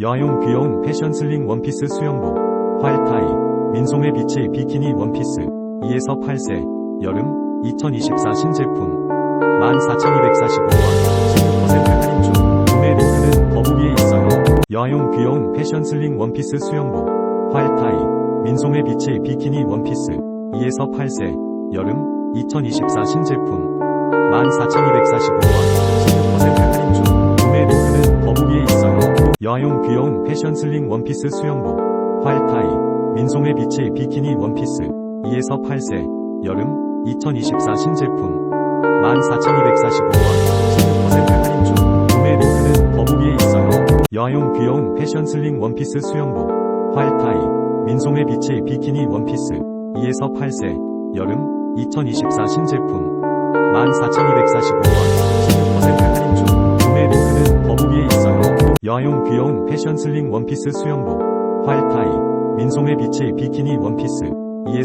여아용 귀여운 패션 슬링 원피스 수영복, 화이타이, 민소매 비치 비키니 원피스, 2에서 8세, 여름, 2024 신제품, 14,245원, 16% 할인 중, 구매 링크는 더보기에 있어요. 여아용 귀여운 패션 슬링 원피스 수영복, 화이타이, 민소매 비치 비키니 원피스, 2에서 8세, 여름, 2024 신제품, 14,245원, 여아용 귀여운 패션 슬링 원피스 수영복, 화이타이, 민소매 비치 비키니 원피스, 2에서 8세, 여름, 2024 신제품, 14,245원, 16% 할인 중, 구매 링크는 더보기에 있어요. 여아용 귀여운 패션 슬링 원피스 수영복, 화이타이, 민소매 비치 비키니 원피스, 2에서 8세, 여름, 2024 신제품, 14,245원, 여아용 귀여운 패션 슬링 원피스 수영복, 화이타이, 민소매 비치 비키니 원피스, 2에서